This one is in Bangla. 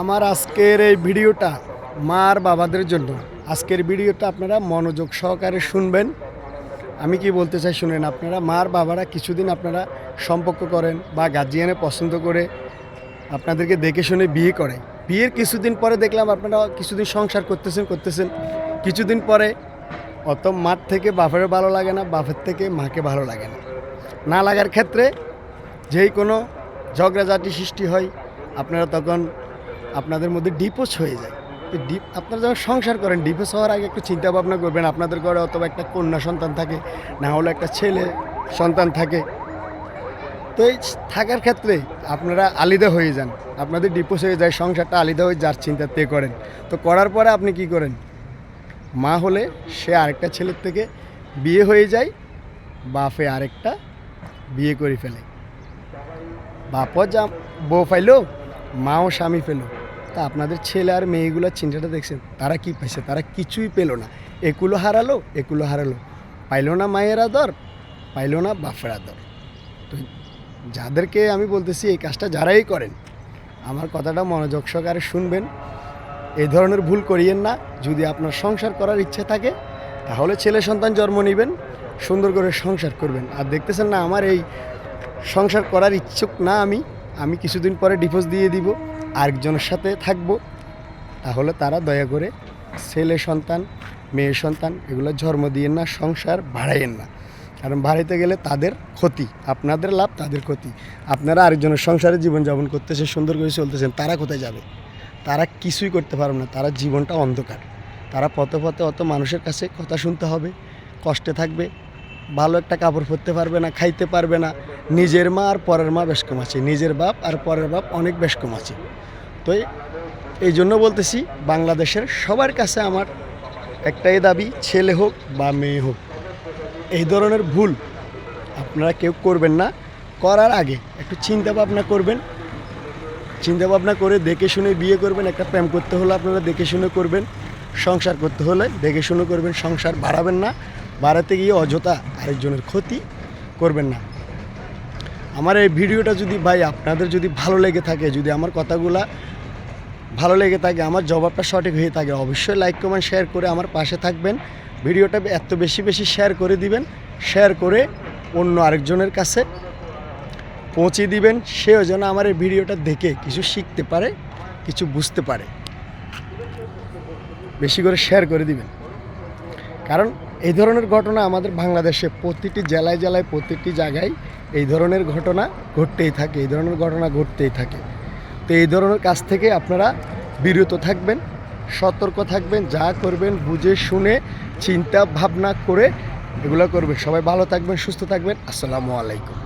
আমার আজকের এই ভিডিওটা মার বাবাদের জন্য। আজকের ভিডিওটা আপনারা মনোযোগ সহকারে শুনবেন। আমি কি বলতে চাই শুনেন, আপনারা মার বাবারা কিছুদিন আপনারা সম্পর্ক করেন বা গার্জিয়ানে পছন্দ করে আপনাদেরকে দেখে শুনে বিয়ে করে। বিয়ের কিছুদিন পরে দেখলাম আপনারা কিছুদিন সংসার করতেছেন করতেছেন। কিছুদিন পরে অত মার থেকে বাপের ভালো লাগে না, বাপের থেকে মাকে ভালো লাগে না। না লাগার ক্ষেত্রে যেই কোনো ঝগড়াঝাটি সৃষ্টি হয়, আপনারা তখন আপনাদের মধ্যে ডিপোজ হয়ে যায়। ডিপ, আপনারা যখন সংসার করেন ডিপোজ হওয়ার আগে একটু চিন্তা ভাবনা করবেন, আপনাদের ঘরে অথবা একটা কন্যা সন্তান থাকে, না হলে একটা ছেলে সন্তান থাকে। তো এই থাকার ক্ষেত্রে আপনারা আলিদা হয়ে যান, আপনাদের ডিপোজ হয়ে যায়, সংসারটা আলিদা হয়ে যার চিন্তা তে করেন। তো করার পরে আপনি কি করেন? মা হলে সে আরেকটা ছেলের থেকে বিয়ে হয়ে যায়, বাপে আরেকটা বিয়ে করে ফেলে। বাপও যা বউ পাইলো, মাও স্বামী পেল। তা আপনাদের ছেলে আর মেয়েগুলোর চিন্তাটা দেখছেন, তারা কি পাইছে? তারা কিছুই পেল না। একুলো হারালো একুলো হারালো। পাইলো না মায়ের আদর, পাইলো না বাপের আদর। তো যাদেরকে আমি বলতেছি, এই কাজটা যারাই করেন, আমার কথাটা মনোযোগ সহকারে শুনবেন। এই ধরনের ভুল করিয়েন না। যদি আপনার সংসার করার ইচ্ছে থাকে, তাহলে ছেলে সন্তান জন্ম নেবেন, সুন্দর করে সংসার করবেন। আর দেখতেছেন না, আমার এই সংসার করার ইচ্ছুক না আমি। আমি কিছুদিন পরে ডিভোর্স দিয়ে দিব, আরেকজনের সাথে থাকব। তাহলে তারা দয়া করে ছেলে সন্তান, মেয়ে সন্তান, এগুলো জন্ম দিয়েন না, সংসার বাড়াইয়েন না। কারণ বাড়াইতে গেলে তাদের ক্ষতি, আপনাদের লাভ তাদের ক্ষতি। আপনারা আরেকজনের সংসারে জীবনযাপন করতেছে, সুন্দর করে চলতেছেন, তারা কোথায় যাবে? তারা কিছুই করতে পারবে না, তারা জীবনটা অন্ধকার। তারা পথে পথে অত মানুষের কাছে কথা শুনতে হবে, কষ্টে থাকবে ভালো একটা কাপড় পরতে পারবে না, খাইতে পারবে না। নিজের মা আর পরের মা বেশ কম আছে। নিজের বাপ আর পরের বাপ অনেক বেশ কম আছে। তো এই- জন্য বলতেছি, বাংলাদেশের সবার কাছে আমার একটাই দাবি, ছেলে হোক বা মেয়ে হোক, এই ধরনের ভুল আপনারা কেউ করবেন না। করার আগে একটু চিন্তা ভাবনা করবেন। চিন্তা ভাবনা করে দেখে শুনে বিয়ে করবেন, একটা প্রেম করতে হলে আপনারা দেখে শুনে করবেন। সংসার করতে হলে দেখে শুনে করবেন, সংসার বাড়াবেন না। বাড়াতে গিয়ে অযথা আরেকজনের ক্ষতি করবেন না। আমার এই ভিডিওটা যদি ভাই আপনাদের যদি ভালো লেগে থাকে, যদি আমার কথাগুলা ভালো লেগে থাকে, আমার জবাবটা সঠিক হয়ে থাকে, অবশ্যই লাইক কমেন্ট শেয়ার করে আমার পাশে থাকবেন। ভিডিওটা এত বেশি বেশি শেয়ার করে দিবেন শেয়ার করে অন্য আরেকজনের কাছে পৌঁছে দিবেন, সেও যেন আমার এই ভিডিওটা দেখে কিছু শিখতে পারে, কিছু বুঝতে পারে। বেশি করে শেয়ার করে দিবেন। কারণ এই ধরনের ঘটনা আমাদের বাংলাদেশে প্রতিটি জেলায় জেলায়, প্রতিটি জায়গায় এই ধরনের ঘটনা ঘটতেই থাকে, এই ধরনের ঘটনা ঘটতেই থাকে। তো এই ধরনের কাজ থেকে আপনারা বিরত থাকবেন, সতর্ক থাকবেন, যা করবেন, বুঝে শুনে চিন্তা ভাবনা করে এগুলো করবেন। সবাই ভালো থাকবেন, সুস্থ থাকবেন। আসসালামু আলাইকুম।